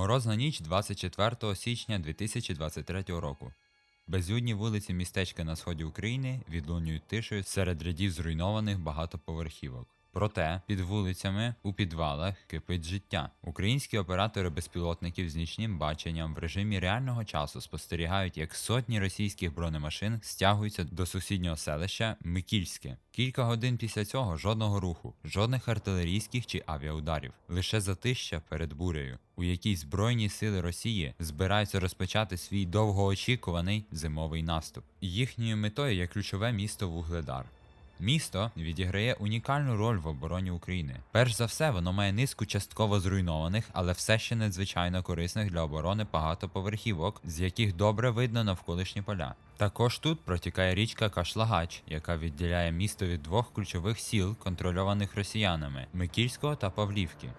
Морозна ніч 24 січня 2023 року. Безлюдні вулиці містечка на сході України відлунюють тишею серед рядів зруйнованих багатоповерхівок. Проте під вулицями у підвалах кипить життя. Українські оператори безпілотників з нічним баченням в режимі реального часу спостерігають, як сотні російських бронемашин стягуються до сусіднього селища Микільське. Кілька годин після цього жодного руху, жодних артилерійських чи авіаударів, лише затища перед бурею, у якій збройні сили Росії збираються розпочати свій довгоочікуваний зимовий наступ. Їхньою метою є ключове місто Вугледар. Місто відіграє унікальну роль в обороні України. Перш за все, воно має низку частково зруйнованих, але все ще надзвичайно корисних для оборони багатоповерхівок, з яких добре видно навколишні поля. Також тут протікає річка Кашлагач, яка відділяє місто від двох ключових сіл, контрольованих росіянами Микільського та Павлівки.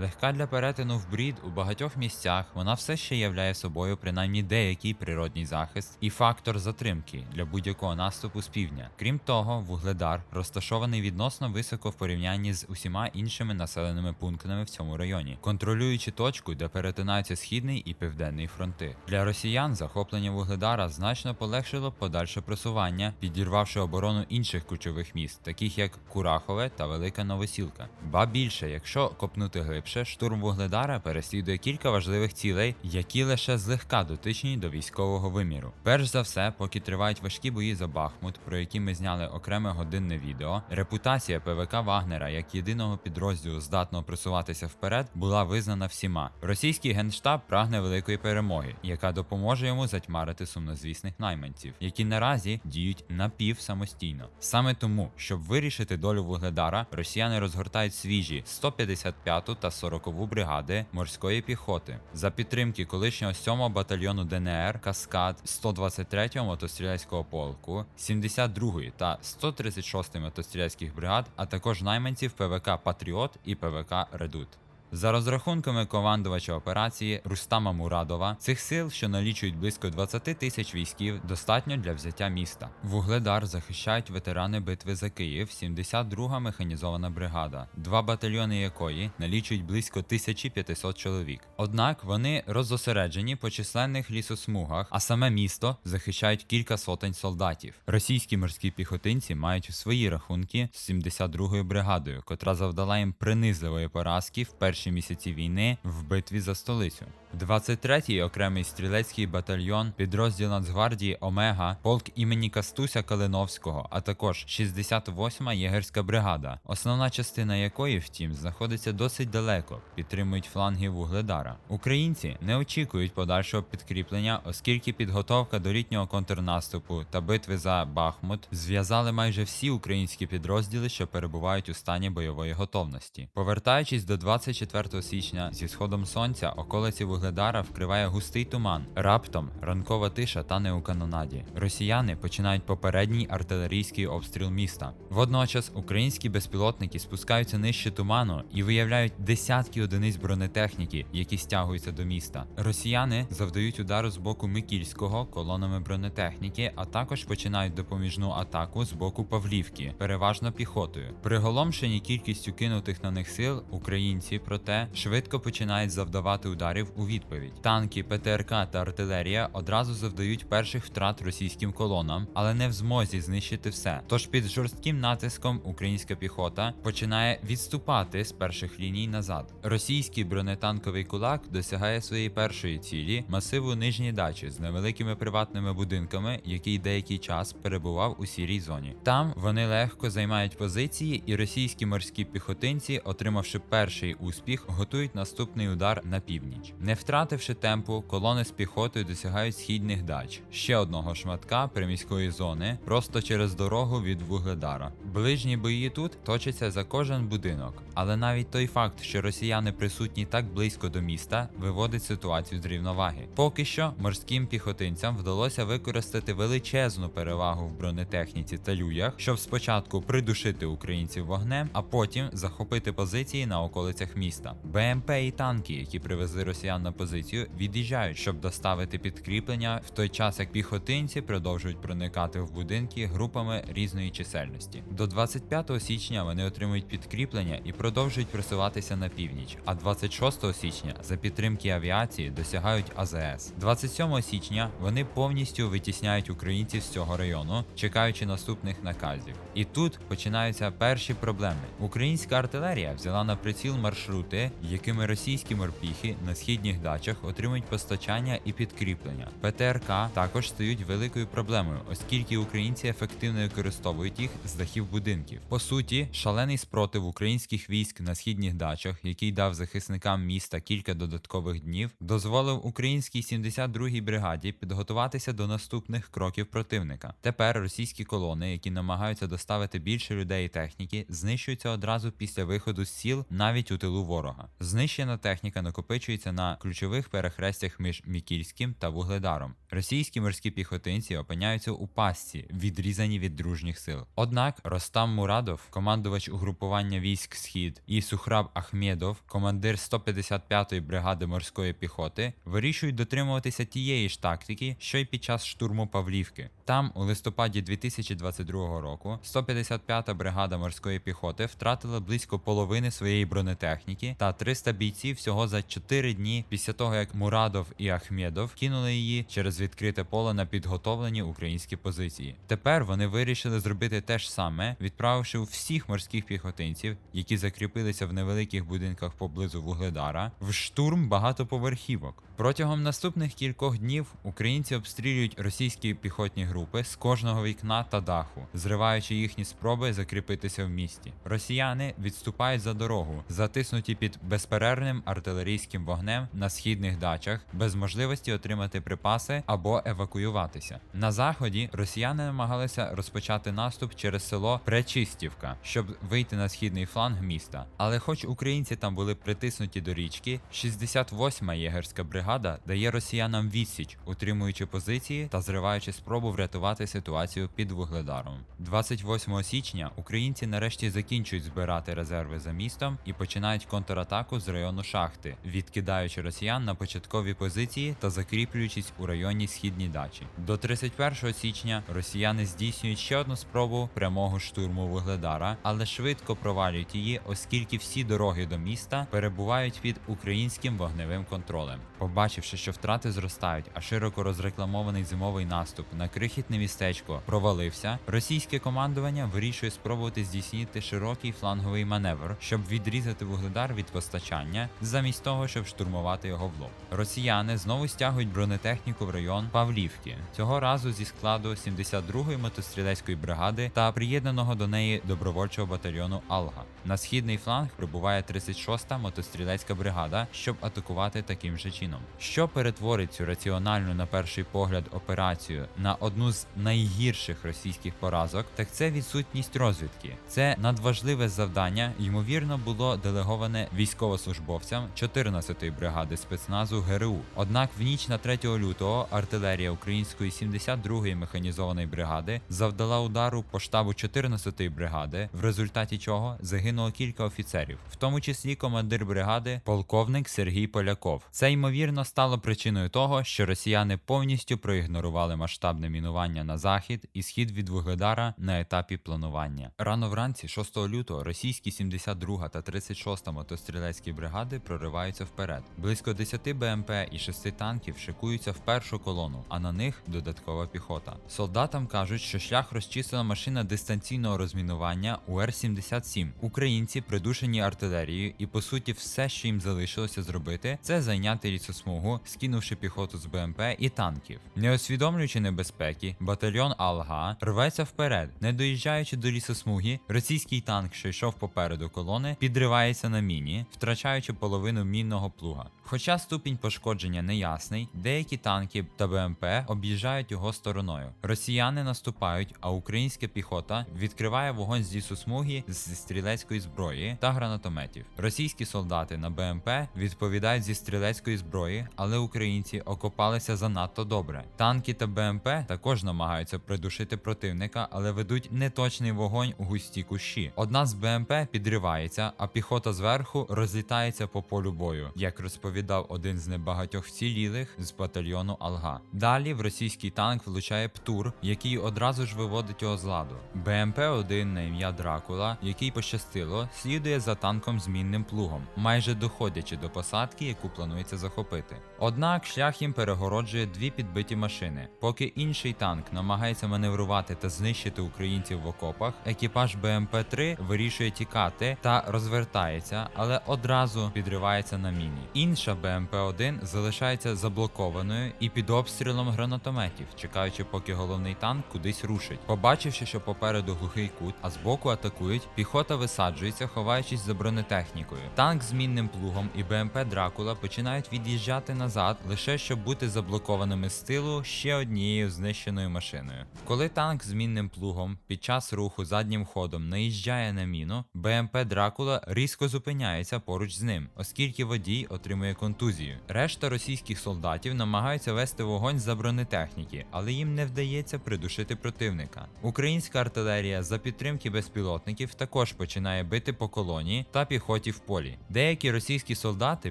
Легка для перетину в брід у багатьох місцях, вона все ще являє собою принаймні деякий природній захист і фактор затримки для будь-якого наступу з півдня. Крім того, вугледар розташований відносно високо в порівнянні з усіма іншими населеними пунктами в цьому районі, контролюючи точку, де перетинаються східний і південний фронти. Для росіян захоплення вугледара значно полегшило подальше просування, підірвавши оборону інших ключових міст, таких як Курахове та Велика Новосілка. Ба більше, якщо копнути глибше, штурм вугледара переслідує кілька важливих цілей, які лише злегка дотичні до військового виміру. Перш за все, поки тривають важкі бої за Бахмут, про які ми зняли окреме годинне відео, репутація ПВК Вагнера як єдиного підрозділу здатного просуватися вперед була визнана всіма. Російський генштаб прагне великої перемоги, яка допоможе йому затьмарити сумнозвісних найманців, які наразі діють напів самостійно. Саме тому, щоб вирішити долю вугледара, росіяни розгортають свіжі 155 та 40 бригади морської піхоти за підтримки колишнього 7 батальйону ДНР Каскад 123 мотострілецького полку, 72 та 136 мотострілецьких бригад, а також найманців ПВК Патріот і ПВК Редут. За розрахунками командувача операції Рустама Мурадова, цих сил, що налічують близько 20 тисяч військів, достатньо для взяття міста. Вугледар захищають ветерани битви за Київ, 72-га механізована бригада, два батальйони якої налічують близько 1500 чоловік. Однак вони розосереджені по численних лісосмугах, а саме місто захищають кілька сотень солдатів. Російські морські піхотинці мають свої рахунки з 72-ю бригадою, котра завдала їм принизливої поразки в перші місяці війни в битві за столицю. 23-й окремий стрілецький батальйон, підрозділ Нацгвардії Омега, полк імені Кастуся Калиновського, а також 68-ма єгерська бригада, основна частина якої, втім, знаходиться досить далеко, підтримують фланги Вугледара. Українці не очікують подальшого підкріплення, оскільки підготовка до літнього контрнаступу та битви за Бахмут зв'язали майже всі українські підрозділи, що перебувають у стані бойової готовності. Повертаючись до 24 січня зі сходом сонця, околиці Вугледара вкриває густий туман. Раптом ранкова тиша тане у канонаді. Росіяни починають попередній артилерійський обстріл міста. Водночас українські безпілотники спускаються нижче туману і виявляють десятки одиниць бронетехніки, які стягуються до міста. Росіяни завдають удару з боку Микільського колонами бронетехніки, а також починають допоміжну атаку з боку Павлівки, переважно піхотою. Приголомшені кількістю кинутих на них сил, українці, проте, швидко починають завдавати ударів у відповідь. Танки, ПТРК та артилерія одразу завдають перших втрат російським колонам, але не в змозі знищити все. Тож під жорстким натиском українська піхота починає відступати з перших ліній назад. Російський бронетанковий кулак досягає своєї першої цілі масиву нижній дачі з невеликими приватними будинками, який деякий час перебував у сірій зоні. Там вони легко займають позиції, і російські морські піхотинці, отримавши перший успіх, готують наступний удар на північ. Не втративши темпу, колони з піхотою досягають східних дач, ще одного шматка приміської зони, просто через дорогу від Вугледара. Ближні бої тут точаться за кожен будинок, але навіть той факт, що росіяни присутні так близько до міста, виводить ситуацію з рівноваги. Поки що морським піхотинцям вдалося використати величезну перевагу в бронетехніці та люях, щоб спочатку придушити українців вогнем, а потім захопити позиції на околицях міста. Міста. БМП і танки, які привезли росіян на позицію, від'їжджають, щоб доставити підкріплення, в той час як піхотинці продовжують проникати в будинки групами різної чисельності. До 25 січня вони отримують підкріплення і продовжують просуватися на північ. А 26 січня за підтримки авіації досягають АЗС. 27 січня вони повністю витісняють українців з цього району, чекаючи наступних наказів. І тут починаються перші проблеми. Українська артилерія взяла на приціл маршрути, якими російські морпіхи на східних дачах отримують постачання і підкріплення. ПТРК також стають великою проблемою, оскільки українці ефективно використовують їх з дахів будинків. По суті, шалений спротив українських військ на східних дачах, який дав захисникам міста кілька додаткових днів, дозволив українській 72-й бригаді підготуватися до наступних кроків противника. Тепер російські колони, які намагаються доставити більше людей і техніки, знищуються одразу після виходу з сіл навіть у тилу ворога. Знищена техніка накопичується на ключових перехрестях між Мікільським та Вугледаром. Російські морські піхотинці опиняються у пастці, відрізані від дружніх сил. Однак Ростам Мурадов, командувач угрупування військ Схід, і Сухраб Ахмєдов, командир 155-ї бригади морської піхоти, вирішують дотримуватися тієї ж тактики, що й під час штурму Павлівки. Там, у листопаді 2022 року, 155-та бригада морської піхоти втратила близько половини своєї бронетехніки та 300 бійців всього за 4 дні після того, як Мурадов і Ахмєдов кинули її через відкрите поле на підготовлені українські позиції. Тепер вони вирішили зробити те ж саме, відправивши всіх морських піхотинців, які закріпилися в невеликих будинках поблизу Вугледара, в штурм багатоповерхівок. Протягом наступних кількох днів українці обстрілюють російські піхотні групи з кожного вікна та даху, зриваючи їхні спроби закріпитися в місті. Росіяни відступають за дорогу, затиснуті під безперервним артилерійським вогнем на східних дачах, без можливості отримати припаси або евакуюватися. На заході росіяни намагалися розпочати наступ через село Пречистівка, щоб вийти на східний фланг міста. Але, хоч українці там були притиснуті до річки, 68-ма єгерська бригада дає росіянам відсіч, утримуючи позиції та зриваючи спробу врятувати ситуацію під вугледаром. 28 січня українці нарешті закінчують збирати резерви за містом і починають контратаку з району шахти, відкидаючи росіян на початкові позиції та закріплюючись у районі східні дачі. До 31 січня росіяни здійснюють ще одну спробу прямого штурму вугледара, але швидко провалюють її, оскільки всі дороги до міста перебувають під українським вогневим контролем. Побачивши, що втрати зростають, а широко розрекламований зимовий наступ на крихітне містечко провалився, російське командування вирішує спробувати здійснити широкий фланговий маневр, щоб відрізати вугледар від постачання, замість того, щоб штурмувати його в лоб. Росіяни знову стягують бронетехніку в район Павлівки, цього разу зі складу 72-ї мотострілецької бригади та приєднаного до неї добровольчого батальйону Алга. На східний фланг прибуває 36-та мотострілецька бригада, щоб атакувати таким же чином. Що перетворить цю раціональну на перший погляд операцію на одну з найгірших російських поразок, так це відсутність розвідки. Це надважливе завдання, ймовірно, було делеговане військовослужбовцям 14-ї бригади спецназу ГРУ. Однак в ніч на 3 лютого артилерія української 72-ї механізованої бригади завдала удару по штабу 14-ї бригади, в результаті чого загинуло кілька офіцерів, в тому числі командир бригади, полковник Сергій Поляков. Це ймовірно стало причиною того, що росіяни повністю проігнорували масштабне мінування на захід і схід від Вугледара на етапі планування. Рано вранці, 6 лютого, російські 72 та 36 мотострілецькі бригади прориваються вперед. Близько 10 БМП і 6 танків шикуються в першу колону, а на них додаткова піхота. Солдатам кажуть, що шлях розчислила машина дистанційного розмінування УР-77. Українці придушені артилерією, і по суті, все, що їм залишилося зробити, це зайняти лісосмугу, скинувши піхоту з БМП і танків. Не усвідомлюючи небезпеки, батальйон Алга рветься вперед, не доїжджаючи до лісосмуги, російський танк, що йшов попереду колони, підривається на міні, втрачаючи половину мінного плуга. Хоча ступінь пошкодження неясний, деякі танки та БМП об'їжджають його стороною. Росіяни наступають, а українська піхота відкриває вогонь з лісосмуги зі стрілецької стрілецької зброї та гранатометів. Російські солдати на БМП відповідають зі стрілецької зброї, але українці окопалися занадто добре. Танки та БМП також намагаються придушити противника, але ведуть неточний вогонь у густі кущі. Одна з БМП підривається, а піхота зверху розлітається по полю бою, як розповідав один з небагатьох вцілілих з батальйону Алга. Далі в російський танк влучає Птур, який одразу ж виводить його з ладу. БМП-1 на ім'я Дракула, який пощастило, слідує за танком змінним плугом, майже доходячи до посадки, яку планується захопити. Однак шлях їм перегороджує дві підбиті машини. Поки інший танк намагається маневрувати та знищити українців в окопах, екіпаж БМП-3 вирішує тікати та розвертається, але одразу підривається на міні. Інша БМП-1 залишається заблокованою і під обстрілом гранатометів, чекаючи, поки головний танк кудись рушить. Побачивши, що попереду глухий кут, а збоку атакують, піхота висаджується, ховаючись за бронетехнікою. Танк з мінним плугом і БМП Дракула починають від'їжджати назад, лише щоб бути заблокованими з тилу ще однією знищеною машиною. Коли танк з мінним плугом під час руху заднім ходом наїжджає на міну, БМП Дракула різко зупиняється поруч з ним, оскільки водій отримує контузію. Решта російських солдатів намагаються вести вогонь за бронетехніки, але їм не вдається придушити противника. Українська артилерія за підтримки безпілотників також починає бити по колонії та піхоті в полі. Деякі російські солдати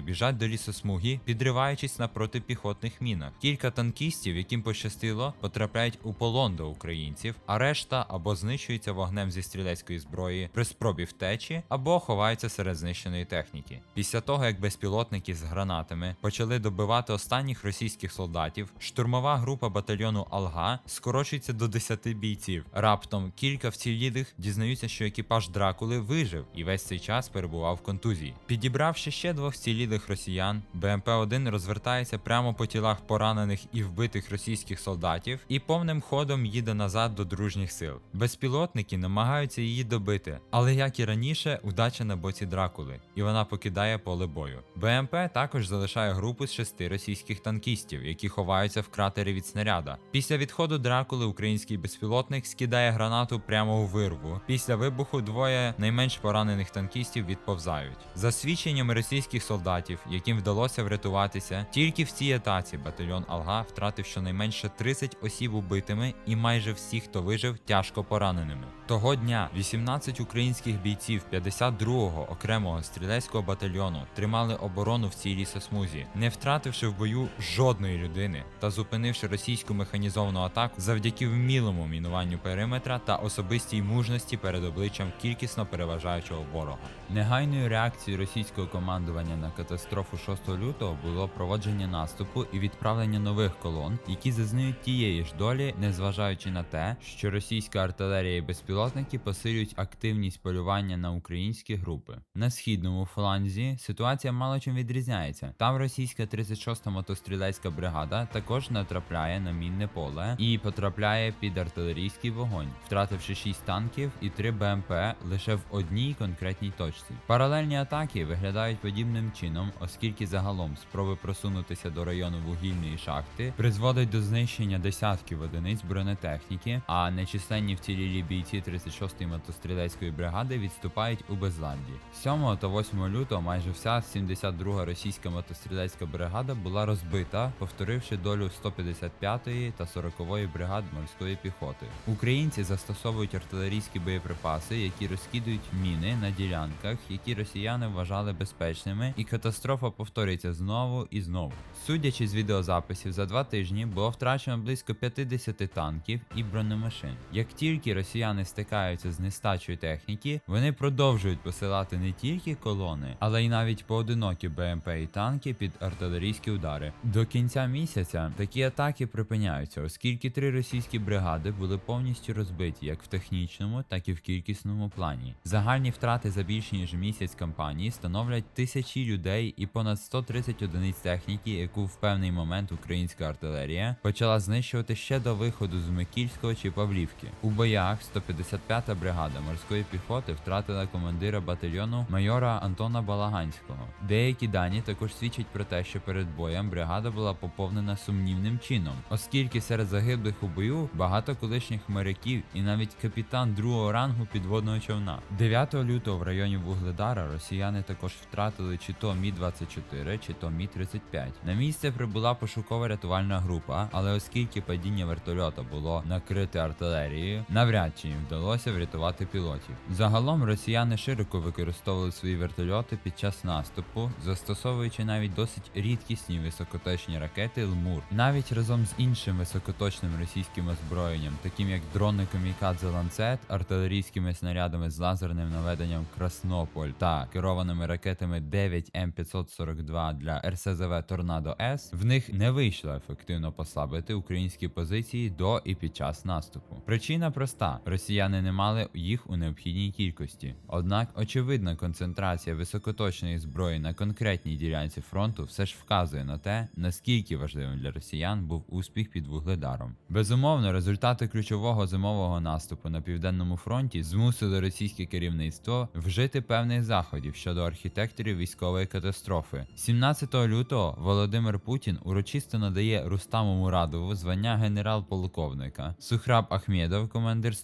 біжать до лісосмуги, підриваючись на протипіхотних мінах. Кілька танкістів, яким пощастило, потрапляють у полон до українців, а решта або знищуються вогнем зі стрілецької зброї при спробі втечі, або ховаються серед знищеної техніки. Після того, як безпілотники з гранатами почали добивати останніх російських солдатів, штурмова група батальйону Алга скорочується до 10 бійців. Раптом кілька вцілілих дізнаються, що екіпаж Дракули вижив і весь цей час перебував в контузії. Підібравши ще двох вцілілих росіян, БМП-1 розвертається прямо по тілах поранених і вбитих російських солдатів і повним ходом їде назад до дружніх сил. Безпілотники намагаються її добити, але як і раніше, удача на боці Дракули, і вона покидає поле бою. БМП також залишає групу з шести російських танкістів, які ховаються в кратері від снаряда. Після відходу Дракули український безпілотник скидає гранату прямо у вирву. Після вибуху двоє найменш поранених танкістів відповзають. За свідченнями російських солдатів, яким вдалося врятуватися, тільки в цій атаці батальйон Алга втратив щонайменше 30 осіб убитими і майже всі, хто вижив, тяжко пораненими. Того дня 18 українських бійців 52-го окремого стрілецького батальйону тримали оборону в цій лісосмузі, не втративши в бою жодної людини та зупинивши російську механізовану атаку завдяки вмілому мінуванню периметра та особистій мужності перед обличчям кількісно переважаючого ворога. Негайною реакцією російського командування на катастрофу 6 лютого було проводження наступу і відправлення нових колон, які зазнають тієї ж долі, незважаючи на те, що російська артилерія і безпілотники посилюють активність полювання на українські групи. На східному фланзі ситуація мало чим відрізняється. Там російська 36-та мотострілецька бригада також натрапляє на мінне поле і потрапляє під артилерійський вогонь, втративши 6 танків і 3 БМП лише в одній конкретній точці. Паралельні атаки виглядають подібним чином, оскільки загалом спроби просунутися до району вугільної шахти призводить до знищення десятків одиниць бронетехніки, а нечисленні вцілілі бійці 36-ї мотострілецької бригади відступають у безладді. 7 та 8 лютого майже вся 72-га російська мотострілецька бригада була розбита, повторивши долю 155-ї та 40-ї бригад морської піхоти. Українці застосовують артилерійські боєприпаси, які розкидують міни на ділянках, які росіяни вважали безпечними, і катастрофа повторюється знову і знову. Судячи з відеозаписів, за два тижні було втрачено близько 50 танків і бронемашин. Як тільки росіяни стикаються з нестачою техніки, вони продовжують посилати не тільки колони, але й навіть поодинокі БМП і танки під артилерійські удари. До кінця місяця такі атаки припиняються, оскільки три російські бригади були повністю розбиті як в технічному, так і в кількісному плані. Загальні втрати за більше ніж місяць кампанії становлять тисячі людей і понад 130 одиниць техніки, яку в певний момент українська артилерія почала знищувати ще до виходу з Микільського чи Павлівки. У боях 155-та бригада морської піхоти втратила командира батальйону майора Антона Балаганського. Деякі дані також свідчать про те, що перед боєм бригада була поповнена сумнівним чином, оскільки серед загиблих у бою багато колишніх моряків і навіть капітан другого рангу підводного човна. 9 лютого в районі Вугледара росіяни також втратили чи то Мі 24 чи то Мі 35 На місце прибула пошукова рятувальна група, але оскільки падіння вертольота було накрите артилерією, навряд чи їм вдалося врятувати пілотів. Загалом росіяни широко використовували свої вертольоти під час наступу, застосовуючи навіть досить рідкісні високоточні ракети Лмур. Навіть разом з іншим високоточним російським озброєнням, таким як дрони Камікадзе Ланцет, артилерійськими снарядами з лазерним наведенням Краснополь та керованими ракетами 9 М542 для РСЗВ Торнадо С, в них не вийшло ефективно послабити українські позиції до і під час наступу. Причина проста: росіяни не мали їх у необхідній кількості. Однак очевидна концентрація високоточної зброї на конкретній ділянці фронту все ж вказує на те, наскільки важливим для росіян був успіх під вугледаром. Безумовно, результати ключового зимового наступу на південному фронті змусили російське керівництво вжити певних заходів щодо архітекторів військової катастрофи. 17 лютого Володимир Путін урочисто надає Рустаму Мурадову звання генерал-полковника. Сухраб Ахмєдов, командир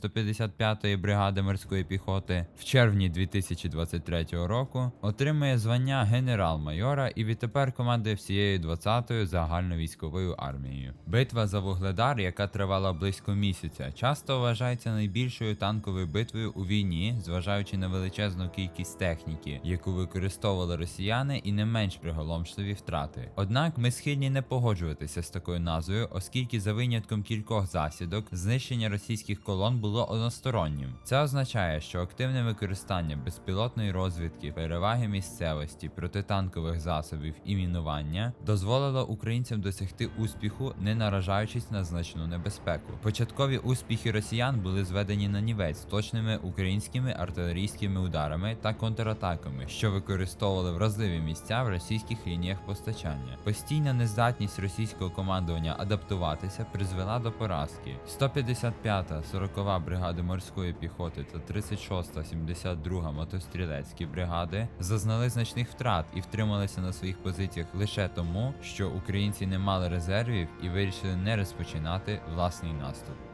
155-ї бригади морської піхоти, в червні 2023 року отримує звання генерал-майора і відтепер командує всією 20-ю загальновійськовою армією. Битва за Вугледар, яка тривала близько місяця, часто вважається найбільшою танковою битвою у війні, зважаючи на величезну кількість техніки, яку використовували росіяни, і не менш приголомшливі втрати. Однак ми схильні не погоджуватися з такою назвою, оскільки за винятком кількох засідок знищення російських колон було одностороннім. Це означає, що активне використання безпілотної розвідки, переваги місцевості, протитанкових засобів і мінування дозволило українцям досягти успіху, не наражаючись на значну небезпеку. Початкові успіхи росіян були зведені на нівець точними українськими артилерійськими ударами та контратаками, що використовували вразливі місця в російських лініях постачання. Постійна нездатність російського командування адаптуватися призвела до поразки. 155-та 40-ва бригада морської піхоти та 36-та 72-га мотострілецькі бригади зазнали значних втрат і втрималися на своїх позиціях лише тому, що українці не мали резервів і вирішили не розпочинати власний наступ.